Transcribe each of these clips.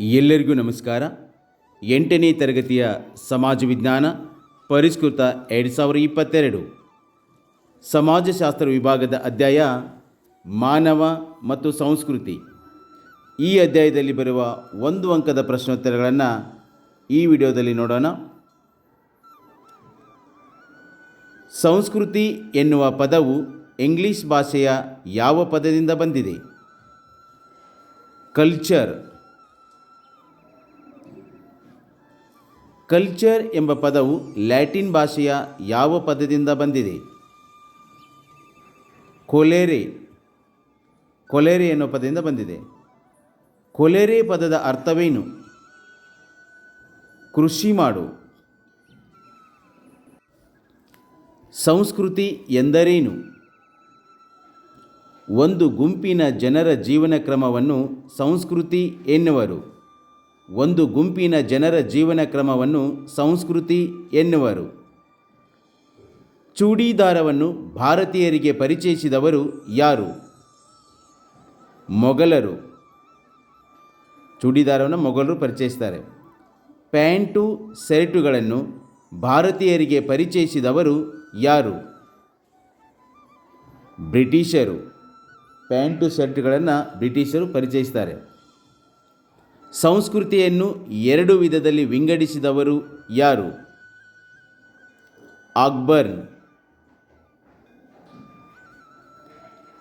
ಎಲ್ಲರಿಗೂ ನಮಸ್ಕಾರ. ಎಂಟನೇ ತರಗತಿಯ ಸಮಾಜ ವಿಜ್ಞಾನ ಪರಿಷ್ಕೃತ ಎರಡು ಸಾವಿರ ಇಪ್ಪತ್ತೆರಡು. ಸಮಾಜಶಾಸ್ತ್ರ ವಿಭಾಗದ ಅಧ್ಯಾಯ ಮಾನವ ಮತ್ತು ಸಂಸ್ಕೃತಿ. ಈ ಅಧ್ಯಾಯದಲ್ಲಿ ಬರುವ ಒಂದು ಅಂಕದ ಪ್ರಶ್ನೋತ್ತರಗಳನ್ನು ಈ ವಿಡಿಯೋದಲ್ಲಿ ನೋಡೋಣ. ಸಂಸ್ಕೃತಿ ಎನ್ನುವ ಪದವು ಇಂಗ್ಲಿಷ್ ಭಾಷೆಯ ಯಾವ ಪದದಿಂದ ಬಂದಿದೆ? ಕಲ್ಚರ್. ಕಲ್ಚರ್ ಎಂಬ ಪದವು ಲ್ಯಾಟಿನ್ ಭಾಷೆಯ ಯಾವ ಪದದಿಂದ ಬಂದಿದೆ? ಕೊಲೆರೆ. ಕೊಲೆರೆ ಎನ್ನುವ ಪದದಿಂದ ಬಂದಿದೆ. ಕೊಲೆರೆ ಪದದ ಅರ್ಥವೇನು? ಕೃಷಿ ಮಾಡು. ಸಂಸ್ಕೃತಿ ಎಂದರೇನು? ಒಂದು ಗುಂಪಿನ ಜನರ ಜೀವನ ಕ್ರಮವನ್ನು ಸಂಸ್ಕೃತಿ ಎನ್ನುವರು. ಒಂದು ಗುಂಪಿನ ಜನರ ಜೀವನ ಕ್ರಮವನ್ನು ಸಂಸ್ಕೃತಿ ಎನ್ನುವರು. ಚೂಡಿದಾರವನ್ನು ಭಾರತೀಯರಿಗೆ ಪರಿಚಯಿಸಿದವರು ಯಾರು? ಮೊಘಲರು. ಚೂಡಿದಾರವನ್ನು ಮೊಘಲರು ಪರಿಚಯಿಸ್ತಾರೆ. ಪ್ಯಾಂಟು, ಶರ್ಟುಗಳನ್ನು ಭಾರತೀಯರಿಗೆ ಪರಿಚಯಿಸಿದವರು ಯಾರು? ಬ್ರಿಟಿಷರು. ಪ್ಯಾಂಟು, ಶರ್ಟ್ಗಳನ್ನು ಬ್ರಿಟಿಷರು ಪರಿಚಯಿಸ್ತಾರೆ. ಸಂಸ್ಕೃತಿಯನ್ನು ಎರಡು ವಿಧದಲ್ಲಿ ವಿಂಗಡಿಸಿದವರು ಯಾರು? ಅಕ್ಬರ್.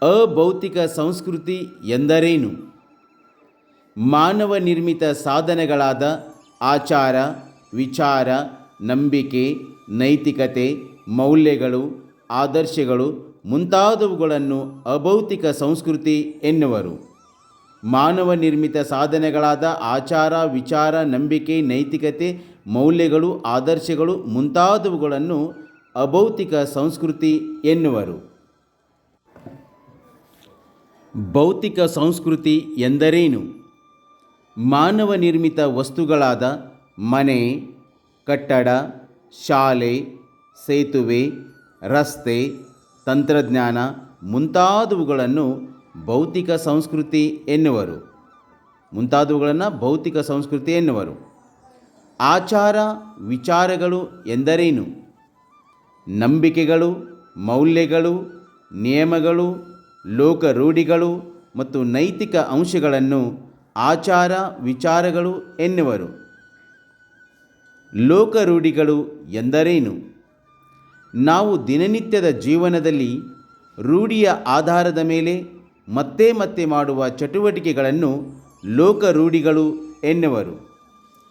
ಅಭೌತಿಕ ಸಂಸ್ಕೃತಿ ಎಂದರೇನು? ಮಾನವ ನಿರ್ಮಿತ ಸಾಧನೆಗಳಾದ ಆಚಾರ, ವಿಚಾರ, ನಂಬಿಕೆ, ನೈತಿಕತೆ, ಮೌಲ್ಯಗಳು, ಆದರ್ಶಗಳು ಮುಂತಾದವುಗಳನ್ನು ಅಭೌತಿಕ ಸಂಸ್ಕೃತಿ ಎನ್ನುವರು. ಮಾನವ ನಿರ್ಮಿತ ಸಾಧನೆಗಳಾದ ಆಚಾರ, ವಿಚಾರ, ನಂಬಿಕೆ, ನೈತಿಕತೆ, ಮೌಲ್ಯಗಳು, ಆದರ್ಶಗಳು ಮುಂತಾದವುಗಳನ್ನು ಅಭೌತಿಕ ಸಂಸ್ಕೃತಿ ಎನ್ನುವರು. ಭೌತಿಕ ಸಂಸ್ಕೃತಿ ಎಂದರೇನು? ಮಾನವ ನಿರ್ಮಿತ ವಸ್ತುಗಳಾದ ಮನೆ, ಕಟ್ಟಡ, ಶಾಲೆ, ಸೇತುವೆ, ರಸ್ತೆ, ತಂತ್ರಜ್ಞಾನ ಮುಂತಾದವುಗಳನ್ನು ಭೌತಿಕ ಸಂಸ್ಕೃತಿ ಎನ್ನುವರು. ಮುಂತಾದವುಗಳನ್ನು ಭೌತಿಕ ಸಂಸ್ಕೃತಿ ಎನ್ನುವರು. ಆಚಾರ, ವಿಚಾರಗಳು ಎಂದರೇನು? ನಂಬಿಕೆಗಳು, ಮೌಲ್ಯಗಳು, ನಿಯಮಗಳು ಲೋಕ ರೂಢಿಗಳು ಮತ್ತು ನೈತಿಕ ಅಂಶಗಳನ್ನು ಆಚಾರ, ವಿಚಾರಗಳು ಎನ್ನುವರು. ಲೋಕ ರೂಢಿಗಳು ಎಂದರೇನು? ನಾವು ದಿನನಿತ್ಯದ ಜೀವನದಲ್ಲಿ ರೂಢಿಯ ಆಧಾರದ ಮೇಲೆ ಮತ್ತೆ ಮತ್ತೆ ಮಾಡುವ ಚಟುವಟಿಕೆಗಳನ್ನು ಲೋಕ ರೂಢಿಗಳು ಎನ್ನುವರು.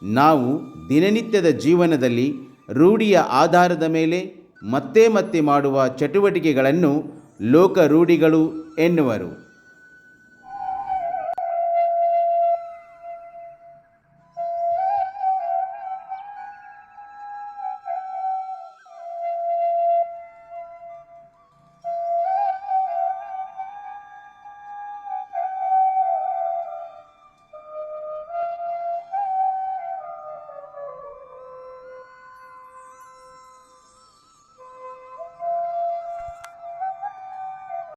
ನಾವು ದಿನನಿತ್ಯದ ಜೀವನದಲ್ಲಿ ರೂಢಿಯ ಆಧಾರದ ಮೇಲೆ ಮತ್ತೆ ಮತ್ತೆ ಮಾಡುವ ಚಟುವಟಿಕೆಗಳನ್ನು ಲೋಕ ರೂಢಿಗಳು ಎನ್ನುವರು.